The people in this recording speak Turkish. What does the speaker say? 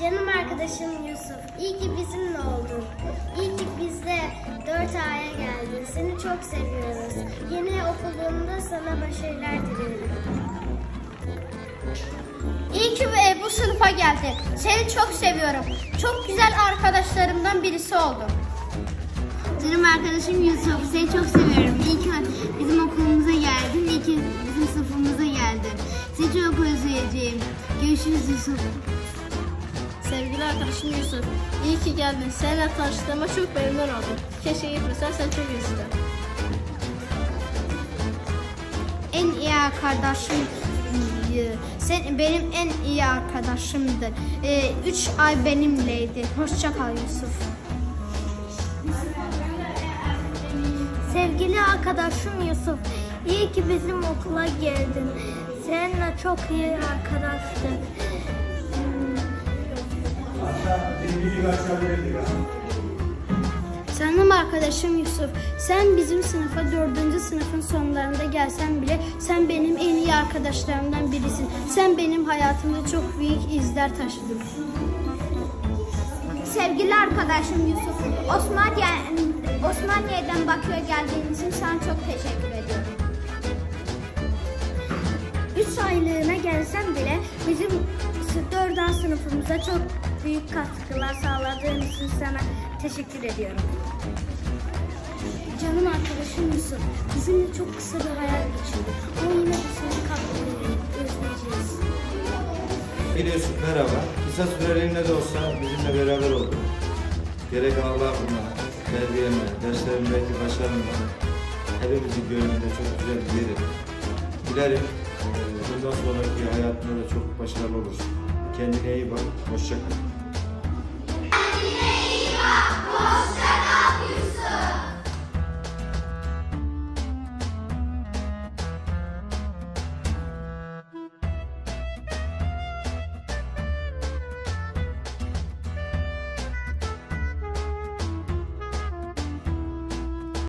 Canım arkadaşım Yusuf, iyi ki bizimle oldun. İyi ki bizde dört aya geldin. Seni çok seviyoruz. Yeni okulunda sana başarılar dilerim. İyi ki e, bu sınıfa geldin. Seni çok seviyorum. Çok güzel arkadaşlarımdan birisi oldun. Canım arkadaşım Yusuf, seni çok seviyorum. Özleyeceğim. Görüşürüz Yusuf. Sevgili arkadaşım Yusuf, iyi ki geldin. Seninle tanıştığıma çok memnun oldum. Keşke gitmesen sen çok isterim. En iyi arkadaşım sen benim en iyi arkadaşımdı. E, üç ay benimleydi. Hoşça kal Yusuf. Sevgili arkadaşım Yusuf, iyi ki bizim okula geldin. Seninle çok iyi arkadaştık. Canım arkadaşım Yusuf, sen bizim sınıfa dördüncü sınıfın sonlarında gelsen bile sen benim en iyi arkadaşlarımdan birisin. Sen benim hayatımda çok büyük izler taşıdın. Sevgili arkadaşım Yusuf, Osmaniye, Osmaniye'den Bakü'ye geldiğin için sana çok aylığına gelsen bile bizim dördüncü sınıfımıza çok büyük katkılar sağladığın için sana teşekkür ediyorum. Canım arkadaşım Yusuf, bizimle çok kısa bir hayal geçirdi. Ama yine de seni katlayı özleyeceğiz. Biliyorsun merhaba. Kısa süreliğine de olsa bizimle beraber oldun. Gerek Allah'ımla, terbiyemle, derslerimdeki başarımla hepimizin gönlünde çok güzel bir yeri. Dilerim eee, bundan sonraki hayatında da çok başarılı olursun. Kendine iyi bak, hoşça kal.